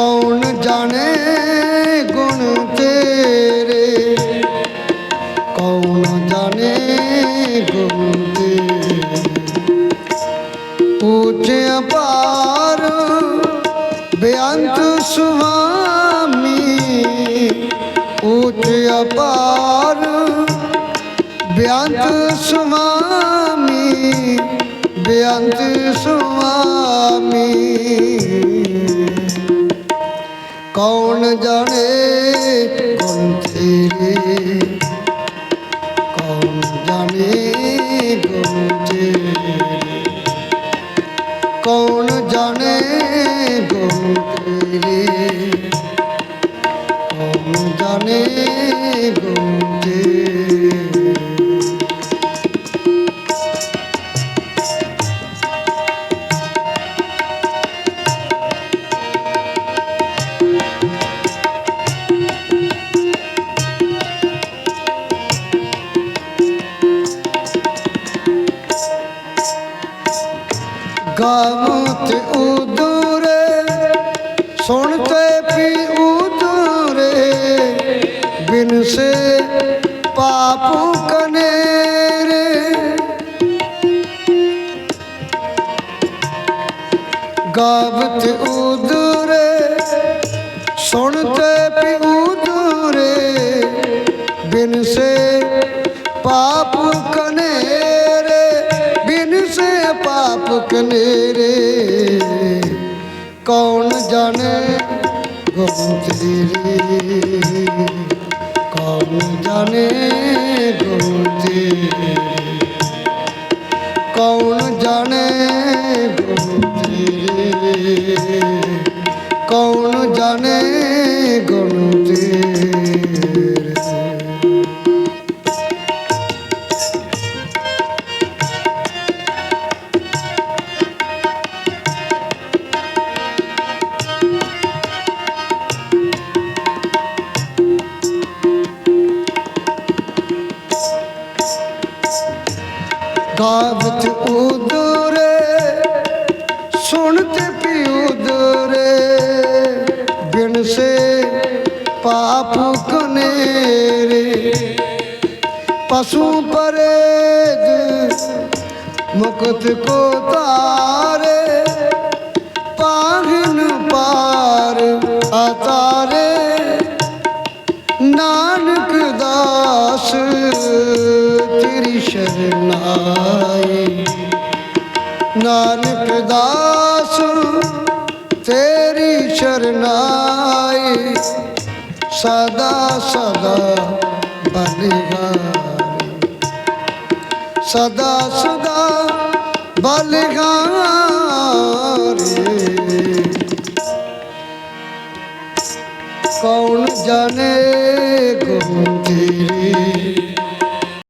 ਕੌਣ ਜਾਣੇ ਗੁਣ ਤੇਰੇ? ਕੌਣ ਜਾਣੇ ਗੁਣ ਤੇਰੇ? ਉੱਚੇ ਅਪਾਰ ਬੇਅੰਤ ਸੁਆਮੀ ਉੱਚੇ ਅਪਾਰ ਬੇਅੰਤ ਸੁਆਮੀ ਬੇਅੰਤ ਸੁਆਮੀ ਕੌਣ ਜਾਣੇ ਗੁਣ ਤੇਰੇ ਕੌਣ ਜਾਣੇ ਗੁਣ ਤੇਰੇ ਕੌਣ ਜਾਣੇ ਗੁਣ ਤੇਰੇ ਕੌਣ ਜਾਣੇ ਗੁਣ ਗਾਵਤ ਉਦੂਰੇ ਸੁਣਤੇ ਪੀ ਉਦੂਰੇ ਬਿਨ ਸੇ ਪਾਪ ਕਨੇਰੇ। ਗਾਵਤ ਉਦੂਰੇ ਸੁਣਤੇ ਪੀ ਬਿਨ ਸੇ ਪਾਪ ਕਨੇਰੇ ਕੌਣ ਜਾਣੇ ਗੁਣ ਤੇਰੇ ਕੌਣ ਜਾਣੇ ਗੁਣ ਤੇਰੇ ਕੌਣ ਜਾਣੇ ਗਾਵਤ ਉਦਰੇ ਸੁਣਤੇ ਪਿਉ ਉਦਰੇ ਬਿਨ ਸੇ ਪਾਪ ਕਨੇਰੇ, ਪਸ਼ੂ ਪਰੇਜ, ਮੁਕਤ ਕੋ ਤਾਰੇ। ਪਾਗਨ ਪਾਰ ਆਤਾਰੇ ਨਾਨਕ ਦਾਸ ਸ਼ਰਨਾਈ ਨਾਨਕ ਦਾਸ ਤੇਰੀ ਸ਼ਰਨਾਈ ਸਦਾ ਸਦਾ ਬਲਿਹਾਰੀ ਸਦਾ ਸਦਾ ਬਲਿਹਾਰੀ ਕੌਣ ਜਾਣੇ